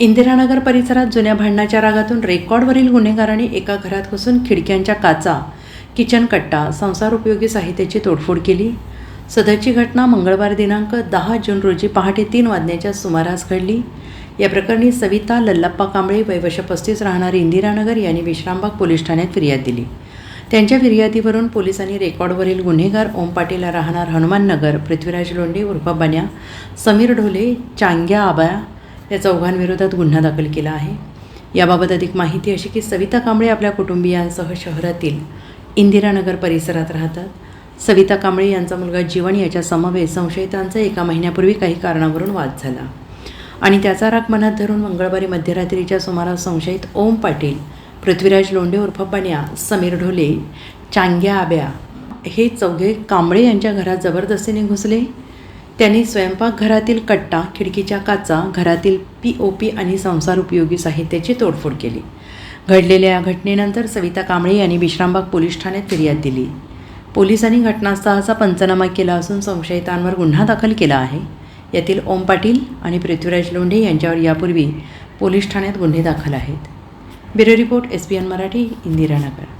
इंदिरानगर परिसरात जुन्या भांडणाच्या रागातून रेकॉर्डवरील गुन्हेगारांनी एका घरात घुसून खिडक्यांच्या काचा किचन कट्टा संसार उपयोगी साहित्याची तोडफोड केली. सदरची घटना मंगळवार दिनांक दहा जून रोजी पहाटे तीन वाजण्याच्या सुमारास घडली. या प्रकरणी सविता लल्लप्पा कांबळे वयवश पस्तीस राहणारी इंदिरानगर यांनी विश्रामबाग पोलीस ठाण्यात फिर्याद दिली. त्यांच्या फिर्यादीवरून पोलिसांनी रेकॉर्डवरील गुन्हेगार ओम पाटील राहणार हनुमाननगर पृथ्वीराज लोंढे उर्फ बन्या समीर ढोले चांग्या आबाया या चौघांविरोधात गुन्हा दाखल केला आहे. याबाबत अधिक माहिती अशी की सविता कांबळे आपल्या कुटुंबियांसह शहरातील इंदिरानगर परिसरात राहतात. सविता कांबळे यांचा मुलगा जीवन याच्या समवेत संशयितांचा एका महिन्यापूर्वी काही कारणावरून वाद झाला. आणि त्याचा राग मनात धरून मंगळवारी मध्यरात्रीच्या सुमारास संशयित ओम पाटील पृथ्वीराज लोंढे उर्फ बन्या समीर ढोले चांग्या आब्या हे चौघे कांबळे यांच्या घरात जबरदस्तीने घुसले. त्यांनी स्वयंपाकघरातील कट्टा खिडकीच्या काचा घरातील पी ओ पी आणि संसार उपयोगी साहित्याची तोडफोड केली. घडलेल्या या घटनेनंतर सविता कांबळे यांनी विश्रामबाग पोलीस ठाण्यात फिर्याद दिली. पोलिसांनी घटनास्थळाचा पंचनामा केला असून संशयितांवर गुन्हा दाखल केला आहे. यातील ओम पाटील आणि पृथ्वीराज लोंढे यांच्यावर यापूर्वी पोलीस ठाण्यात गुन्हे दाखल आहेत. Bureau report S P N Marathi Indiranagar.